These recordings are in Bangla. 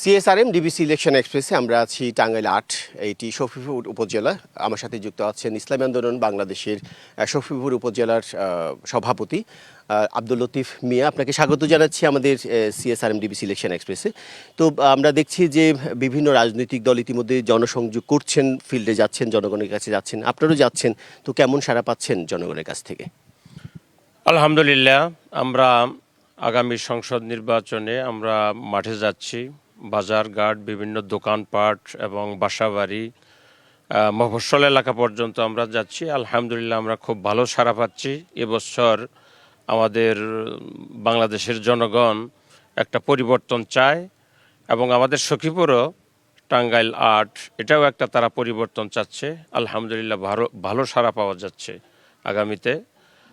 সিএসআরএম ডিবিসি ইলেকশন এক্সপ্রেসে আমরা আছি টাঙ্গাইল আট এইটি শফিপুর উপজেলা। আমার সাথে যুক্ত আছেন ইসলামী আন্দোলন বাংলাদেশের শফিপুর উপজেলার সভাপতি আব্দুল লতিফ মিয়া। আপনাকে স্বাগত জানাচ্ছি আমাদের সিএসআরএম ডিবিসি ইলেকশন এক্সপ্রেসে তো, আমরা দেখছি যে বিভিন্ন রাজনৈতিক দল ইতিমধ্যে জনসংযোগ করছেন, ফিল্ডে যাচ্ছেন, জনগণের কাছে যাচ্ছেন। আপনারাও যাচ্ছেন, তো কেমন সাড়া পাচ্ছেন জনগণের কাছ থেকে? আলহামদুলিল্লাহ, আমরা আগামী সংসদ নির্বাচনে আমরা মাঠে যাচ্ছি। বাজার ঘাট বিভিন্ন দোকানপাট এবং বাসাবাড়ি আহ, মফস্বল এলাকা পর্যন্ত আমরা যাচ্ছি। আলহামদুলিল্লাহ আমরা খুব ভালো সাড়া পাচ্ছি। এবছর আমাদের বাংলাদেশের জনগণ একটা পরিবর্তন চায় এবং আমাদের সখীপুরও টাঙ্গাইল আর্ট এটাও একটা তারা পরিবর্তন চাচ্ছে। আলহামদুলিল্লাহ ভালো ভালো সাড়া পাওয়া যাচ্ছে আগামীতে।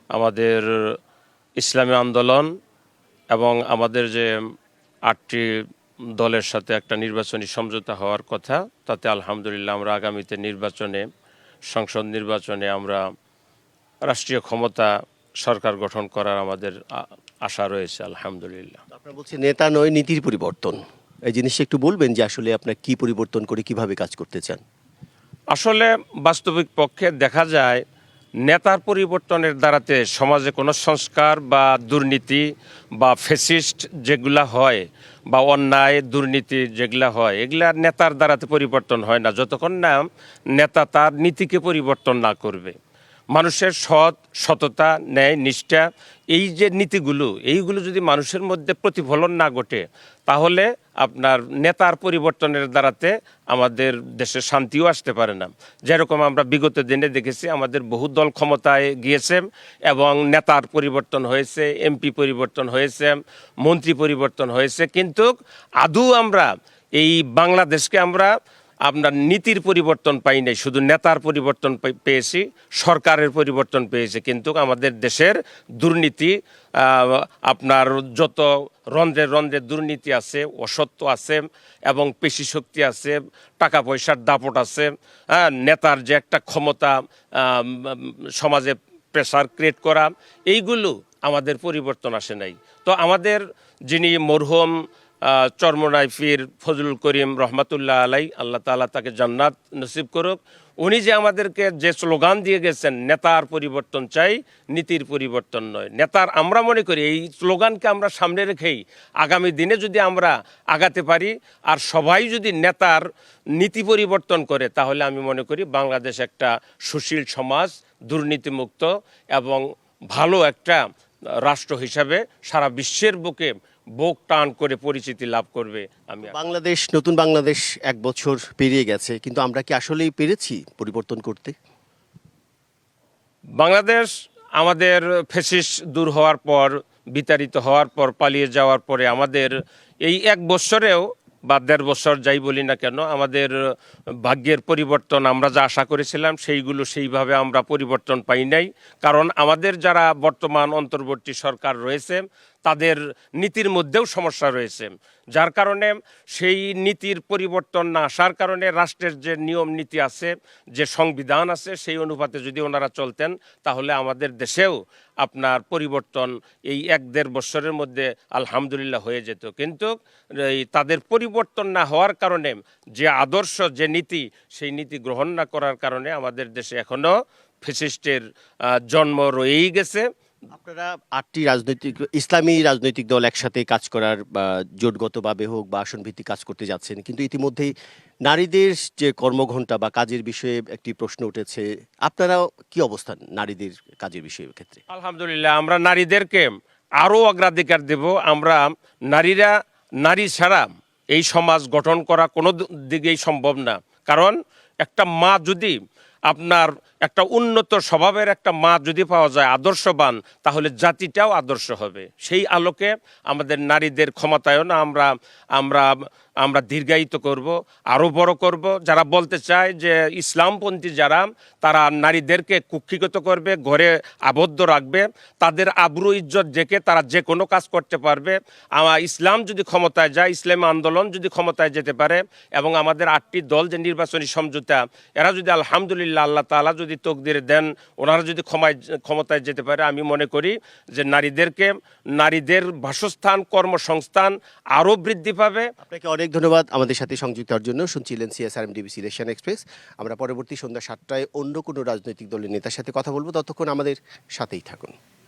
আমাদের ইসলামী আন্দোলন এবং আমাদের যে আটটি দলের সাথে একটা নির্বাচনী সমঝোতা হওয়ার কথা। তাতে আলহামদুলিল্লাহ আমরা আগামীতে নির্বাচনে সংসদ নির্বাচনে আমরা রাষ্ট্রীয় ক্ষমতা সরকার গঠন করার আমাদের আশা রয়েছে আলহামদুলিল্লাহ। আপনারা বলছেন নেতা নয় নীতির পরিবর্তন। এই জিনিসটা একটু বলবেন যে আসলে আপনার কি পরিবর্তন করে কীভাবে কাজ করতে চান? আসলে বাস্তবিক পক্ষে দেখা যায় নেতার পরিবর্তনের দ্বারাতে সমাজে কোনো সংস্কার বা দুর্নীতি বা ফেসিস্ট যেগুলা হয় বা অন্যায়, দুর্নীতি যেগুলা হয়, এগুলা নেতার দ্বারাতে পরিবর্তন হয় না। যতক্ষণ না নেতা তার নীতিকে পরিবর্তন না করবে। মানুষের সৎ, সততা, ন্যায়, নিষ্ঠা, এই যে নীতিগুলো, এইগুলো যদি মানুষের মধ্যে প্রতিফলন না ঘটে, তাহলে আপনার নেতার পরিবর্তনের দ্বারাতে আমাদের দেশে শান্তিও আসতে পারে না। যেরকম আমরা বিগত দিনে দেখেছি, আমাদের বহু দল ক্ষমতায় গিয়েছে এবং নেতার পরিবর্তন হয়েছে, এমপি পরিবর্তন হয়েছে, মন্ত্রী পরিবর্তন হয়েছে। কিন্তু আদৌ আমরা এই বাংলাদেশকে আমরা আপনার নীতির পরিবর্তন পাই নাই, শুধু নেতার পরিবর্তন পেয়েছি, সরকারের পরিবর্তন পেয়েছি, কিন্তু আমাদের দেশের দুর্নীতি আপনার যত রন্ধ্রে রন্ধ্রে দুর্নীতি আছে, অসত্য আছে এবং পেশি শক্তি আছে টাকা পয়সার দাপট আছে হ্যাঁ নেতার যে একটা ক্ষমতা সমাজে প্রেসার ক্রিয়েট করা, এইগুলো আমাদের পরিবর্তন আসে নাই। তো আমাদের যিনি মরহুম আহ, চরমনাই ফজলুল করিম রহমাতুল্লাহ আলাই আল্লাহ তাআলা তাকে জান্নাত নসিব করুক। উনি যে আমাদেরকে যে স্লোগান দিয়ে গেছেন নেতার পরিবর্তন চাই নীতির পরিবর্তন নয়। নেতার আমরা মনে করি এই স্লোগানকে আমরা সামনে রেখেই আগামী দিনে যদি আমরা আগাতে পারি আর সবাই যদি নেতার নীতি পরিবর্তন করে তাহলে আমি মনে করি বাংলাদেশ একটা সুশীল সমাজ দুর্নীতিমুক্ত এবং ভালো একটা রাষ্ট্র হিসাবে সারা বিশ্বের বুকে বুক টান করে পরিচিতি লাভ করবে আমি বাংলাদেশ নতুন বাংলাদেশ এক বছর পেরিয়ে গেছে কিন্তু আমরা কি আসলেই পেরেছি পরিবর্তন করতে? বাংলাদেশ আমাদের ফেসিস দূর হওয়ার পর বিতাড়িত হওয়ার পর পালিয়ে যাওয়ার পরে আমাদের এই এক বছরেও বা দেড় বছর যাই বলি না কেন আমাদের ভাগ্যের পরিবর্তন আমরা যা আশা করেছিলাম সেইগুলো সেইভাবে আমরা পরিবর্তন পাই নাই। কারণ আমাদের যারা বর্তমান অন্তর্বর্তী সরকার রয়েছে তাদের নীতির মধ্যেও সমস্যা রয়েছে। যার কারণে সেই নীতির পরিবর্তন না আসার কারণে রাষ্ট্রের যে নিয়ম নীতি আছে, যে সংবিধান আছে, সেই অনুপাতে যদি ওনারা চলতেন, তাহলে আমাদের দেশেও আপনার পরিবর্তন এই এক দেড় বছরের মধ্যে আলহামদুলিল্লাহ হয়ে যেত। কিন্তু এই তাদের পরিবর্তন না হওয়ার কারণে যে আদর্শ, যে নীতি, সেই নীতি গ্রহণ না করার কারণে আমাদের দেশে এখনও ফেসিস্টের জন্ম রয়েই গেছে। আপনারা আটটি রাজনৈতিক, ইসলামী রাজনৈতিক দল একসাথে কাজ করার জোটগতভাবে হোক বা আসন ভিত্তিক কাজ করতে যাচ্ছেন, কিন্তু ইতিমধ্যেই নারীদের যে কর্মঘণ্টা বা কাজের বিষয়ে একটি প্রশ্ন উঠেছে আপনারা কি অবস্থান নারীদের কাজের বিষয়ের ক্ষেত্রে আলহামদুলিল্লাহ, আমরা নারীদেরকে আরও অগ্রাধিকার দেব। আমরা নারীরা, নারী ছাড়া এই সমাজ গঠন করা কোনো দিকেই সম্ভব না। কারণ একটা মা যদি আপনার একটা উন্নত স্বভাবের একটা মা যদি পাওয়া যায় আদর্শবান, তাহলে জাতিটাও আদর্শ হবে। সেই আলোকে আমাদের নারীদের ক্ষমতায়ন আমরা আমরা আমরা দীর্ঘায়িত করব, আরও বড় করব। যারা বলতে চায় যে ইসলামপন্থী যারা, তারা নারীদেরকে কুক্ষিগত করবে, ঘরে আবদ্ধ রাখবে, তাদের আবরু, ইজ্জত দেখে তারা যে কোনো কাজ করতে পারবে। আমার ইসলাম যদি ক্ষমতায় যায়, ইসলাম আন্দোলন যদি ক্ষমতায় যেতে পারে, এবং আমাদের আটটি দল যে নির্বাচনী সমঝোতা, এরা যদি আলহামদুলিল্লাহ আল্লাহ তালা যদি তকদির দেন, ওনারা যদি ক্ষমায়, ক্ষমতায় যেতে পারে, আমি মনে করি যে নারীদেরকে, নারীদের বাসস্থান, কর্মসংস্থান আরও বৃদ্ধি পাবে। আপনাকে অনেক ধন্যবাদ আমাদের সাথে সংযুক্ত হওয়ার জন্য। শুনছিলেন সিএসআরএম ডিবিসি ইলেকশন এক্সপ্রেস। আমরা পরবর্তী সন্ধ্যা সাতটায় অন্য কোনো রাজনৈতিক দলের নেতার সাথে কথা বলব। ততক্ষণ আমাদের সাথেই থাকুন।